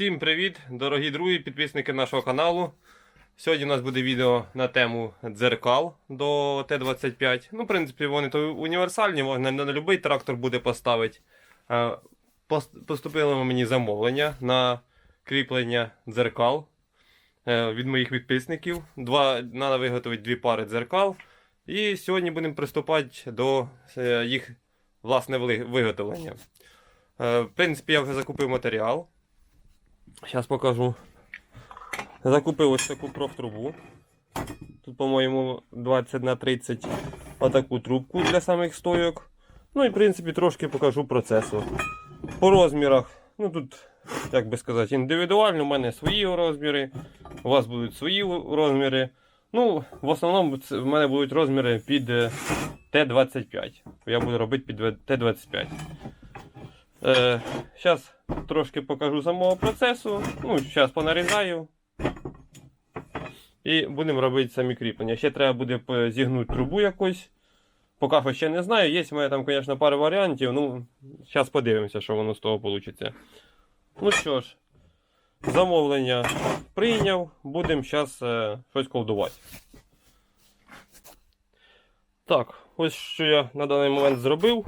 Всім привіт, дорогі друзі, підписники нашого каналу. Сьогодні у нас буде відео на тему дзеркал до Т-25. Ну, в принципі, вони то універсальні, можна на будь-який трактор буде поставити. Поступило мені замовлення на кріплення дзеркал е, від моїх підписників. Два, треба виготовити дві пари дзеркал. І сьогодні будемо приступати до е, їх власне виготовлення. Е, В принципі, я вже закупив матеріал. Зараз покажу. Закупив ось таку профтрубу. Тут, по-моєму, 20 на 30 отаку трубку для самих стойок. Ну і в принципі трошки покажу процесу. По розмірах. Ну тут, як би сказати, індивідуально, у мене свої розміри, у вас будуть свої розміри. Ну, в основному в мене будуть розміри під е, Т-25. Я буду робити під Т-25. Е, трошки покажу самого процесу. Ну, зараз понарізаю. І будемо робити самі кріплення. Ще треба буде зігнути трубу якусь. Поки що ще не знаю. Є в мене там, звісно, пара варіантів. Ну, зараз подивимося, що воно з того вийде. Ну що ж, замовлення прийняв. Будемо зараз е, щось колдувати. Так, ось що я на даний момент зробив.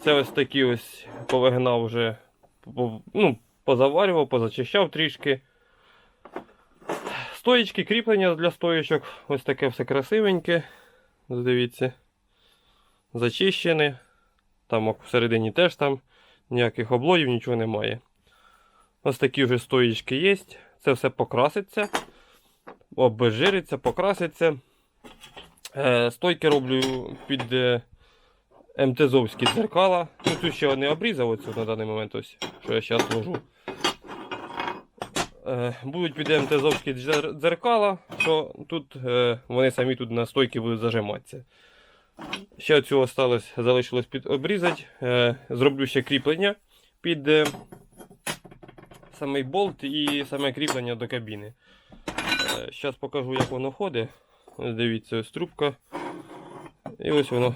Це ось такі ось повигнав вже, ну, позаварював, позачищав трішки. Стоїчки, кріплення для стоїчок. Ось таке все красивеньке. Дивіться. Зачищене. Там всередині теж там ніяких облоїв, нічого немає. Ось такі вже стоїчки є. Це все покраситься, обезжириться, покраситься. Е, стойки роблю під е, МТЗовські дзеркала. Ну, тут ще не обрізав оцю на даний момент, ось, що я зараз ложу. Е, будуть під МТЗовські дзеркала, що тут е, вони самі тут на стойки будуть зажиматися. Ще цього осталось, залишилось під обрізати. Е, зроблю ще кріплення під самий болт і саме кріплення до кабіни. Зараз покажу, як воно ходить. Ось дивіться, ось трубка. І ось воно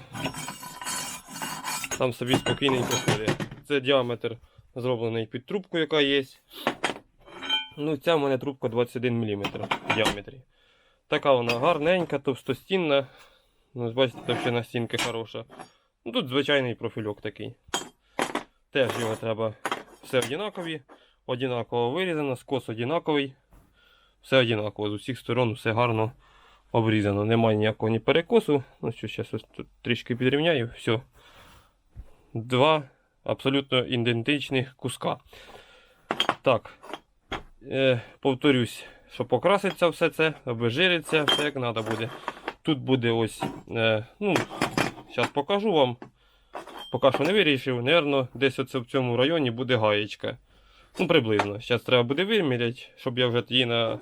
там собі спокійненько ходить. Це діаметр зроблений під трубку, яка є. Ну, ця в мене трубка 21 мм в діаметрі. Така вона гарненька, товстостінна. Ну, бачите, товщина стінки хороша. Ну, тут звичайний профільок такий. Теж його треба все однакові, однаково вирізано, скос однаковий. Все однаково, з усіх сторон все гарно обрізано. Немає ніякого ні перекосу. Ну що, зараз тут трішки підрівняю. Все. Два абсолютно ідентичних куска. Так. Е, повторюсь, що покраситься все це, обезжириться, все як треба буде. Тут буде ось. Е, ну, зараз покажу вам. Поки що не вирішив, Наверно, десь оце в цьому районі буде гаєчка. Ну, приблизно. Зараз треба буде виміряти, щоб я вже тоді на,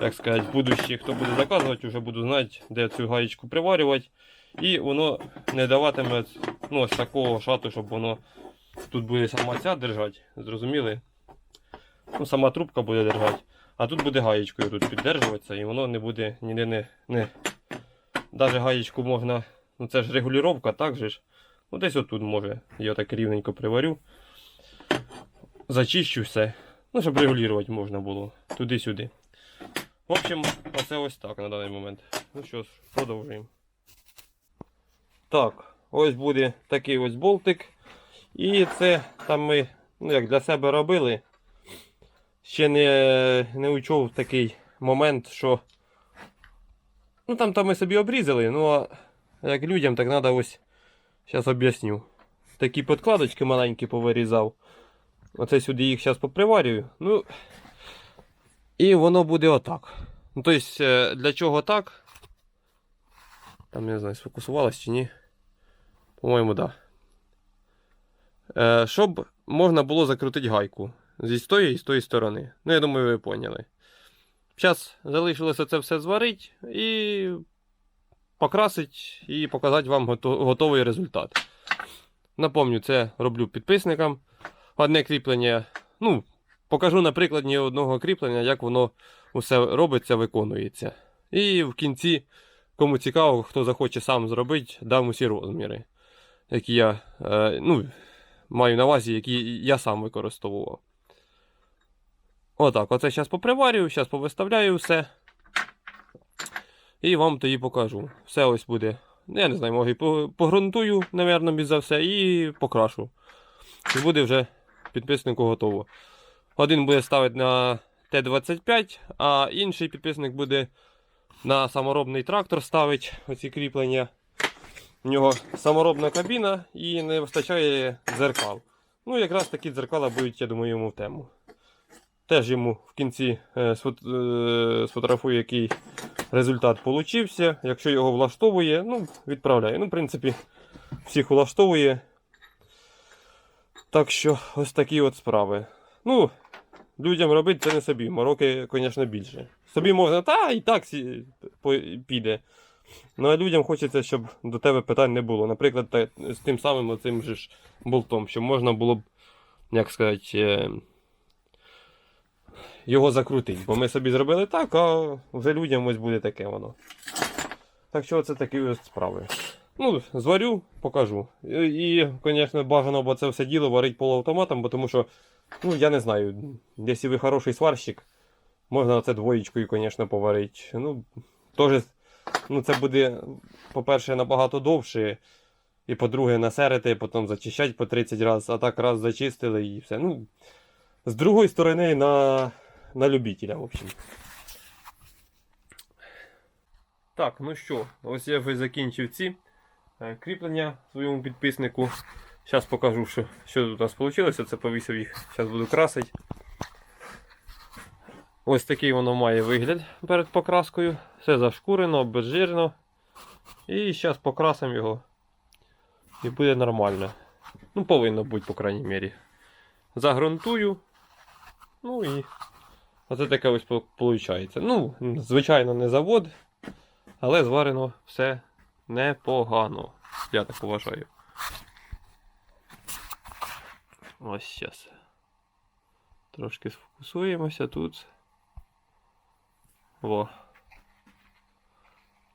як сказати, будущі, хто буде заказувати, вже буду знати, де цю гаєчку приварювати. І воно не даватиме ну, ось такого шату, щоб воно тут буде сама ця держати. Зрозуміли? Ну, сама трубка буде держати. А тут буде гаєчкою тут піддержуватися, і воно не буде ніде не. не... Даже гаєчку можна. Ну це ж регулювання, так же ж. Ну десь отут може. Я так рівненько приварю. Зачищу все. Ну, щоб регулювати можна було. Туди-сюди. В общем, оце ось так на даний момент. Ну що ж, продовжуємо. Так, ось буде такий ось болтик. І це там ми ну, як для себе робили. Ще не, не учов такий момент, що. Ну там, там ми собі обрізали, ну а як людям, так треба ось. Зараз об'ясню. Такі подкладочки маленькі повирізав. Оце сюди їх зараз поприварюю. Ну. І воно буде отак. Ну, тобто, для чого так? Там не знаю, сфокусувалось чи ні. По-моєму, так. Да. Е, щоб можна було закрутити гайку зі з тої і з тої сторони. Ну, я думаю, ви поняли. Зараз залишилося це все зварити і покрасити і показати вам готовий результат. Напомню, це роблю підписникам. Одне кріплення. Ну, покажу на прикладі одного кріплення, як воно усе робиться, виконується. І в кінці, кому цікаво, хто захоче сам зробити, дам усі розміри, які я е, ну, маю на увазі, які я сам використовував. Отак, оце зараз поприварюю, зараз повиставляю все. І вам тоді покажу. Все ось буде. Ну, Я не знаю, може погрунтую, більш за все, і покрашу. І буде вже підписнику готово. Один буде ставити на Т-25, а інший підписник буде на саморобний трактор ставити оці кріплення. У нього саморобна кабіна і не вистачає дзеркал. Ну, якраз такі дзеркала будуть, я думаю, йому в тему. Теж йому в кінці е, е, сфотографую, який результат получився. Якщо його влаштовує, ну, відправляю. Ну, в принципі, всіх влаштовує. Так що ось такі от справи. Ну, людям робити це не собі. Мороки, звісно, більше. Собі можна, та і так піде. Ну, а людям хочеться, щоб до тебе питань не було. Наприклад, та- з тим самим оцим же ж болтом, щоб можна було б, як сказати, е, його закрутити. Бо ми собі зробили так, а вже людям ось буде таке воно. Так що це такі ось справи. Ну, зварю, покажу. І, звісно, бажано, бо це все діло варить полуавтоматом, бо тому що, ну, я не знаю, якщо ви хороший сварщик, можна це двоєчкою, звісно, поварити. Ну, теж, ну, це буде, по-перше, набагато довше. І по-друге, насерити, потім зачищати по 30 разів, а так раз зачистили і все. Ну, з другої сторони, на, на любителя, в общем. Так, ну що, ось я вже закінчив ці е, кріплення своєму підписнику. Зараз покажу, що, що тут у нас вийшло. Це повісив їх, зараз буду красити. Ось такий воно має вигляд перед покраскою. Все зашкурено, обезжирено. І зараз покрасимо його. І буде нормально. Ну, повинно бути, по крайній мірі. Загрунтую. Ну і оце таке ось виходить. Ну, звичайно, не завод, але зварено все непогано. Я так вважаю. Ось зараз. Трошки сфокусуємося тут. Во.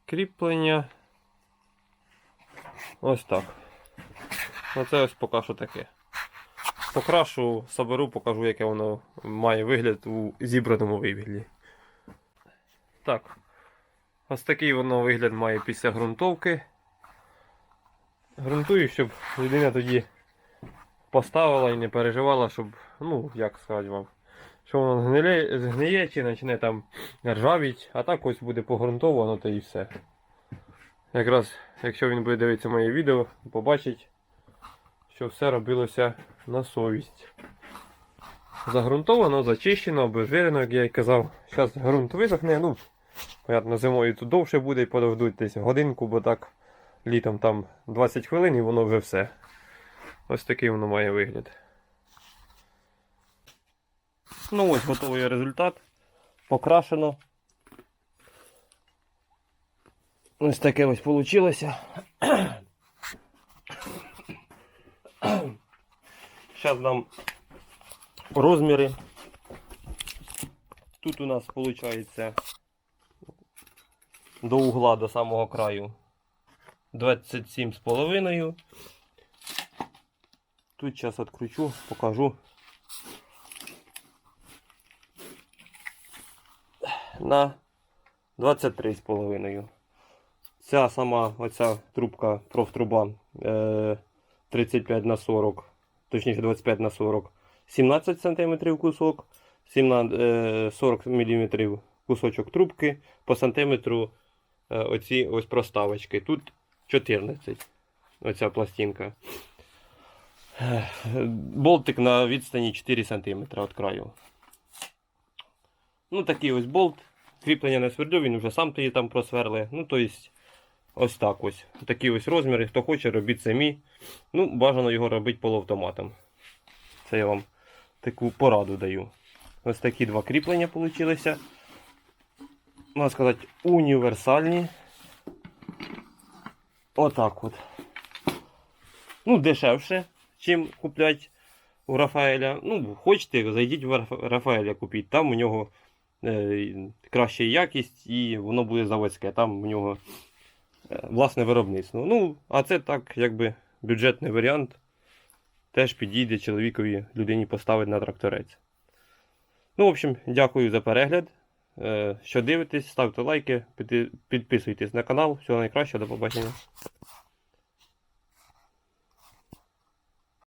Кріплення. Ось так. Оце ось поки що таке. Покрашу, соберу, покажу, яке воно має вигляд у зібраному вигляді. Так. Ось такий воно вигляд має після ґрунтовки. Грунтую, щоб людина тоді поставила і не переживала, щоб, ну, як сказати вам, що воно згниє, чи почне там ржавіть, а так ось буде погрунтовано, то і все. Якраз, якщо він буде дивитися моє відео, побачить, що все робилося на совість. Загрунтовано, зачищено, обезжирено, як я й казав. Зараз ґрунт висохне, ну, понятно, зимою тут довше буде і подождуть десь годинку, бо так літом там 20 хвилин і воно вже все. Ось такий воно має вигляд. Ну ось готовий результат. Покрашено. Ось таке ось вийшло. Зараз дам розміри. Тут у нас виходить до угла, до самого краю 27,5. Тут зараз відкручу, покажу. На 23,5. Ця сама оця трубка, профтруба е, 35 на 40, точніше 25 на 40, 17 см кусок, 17, е, 40 мм кусочок трубки, по сантиметру е, оці ось проставочки. Тут 14. Оця пластинка. Е, Болтик на відстані 4 см від краю. Ну, такий ось болт. Кріплення не свердлю, він вже сам тоді там просверли. Ну, то есть, ось так ось. Такі ось розміри. Хто хоче, робіть самі. Ну, бажано його робити полуавтоматом. Це я вам таку пораду даю. Ось такі два кріплення вийшли. Можна сказати, універсальні. Отак от. Ну, дешевше, чим куплять у Рафаеля. Ну, хочете, зайдіть в Рафаеля купіть. Там у нього краща якість і воно буде заводське. Там у нього е, власне виробництво. Ну, а це так, якби бюджетний варіант. Теж підійде чоловікові людині поставити на тракторець. Ну, в общем, дякую за перегляд. Е, Що дивитесь, ставте лайки, підписуйтесь на канал. Всього найкращого, до побачення.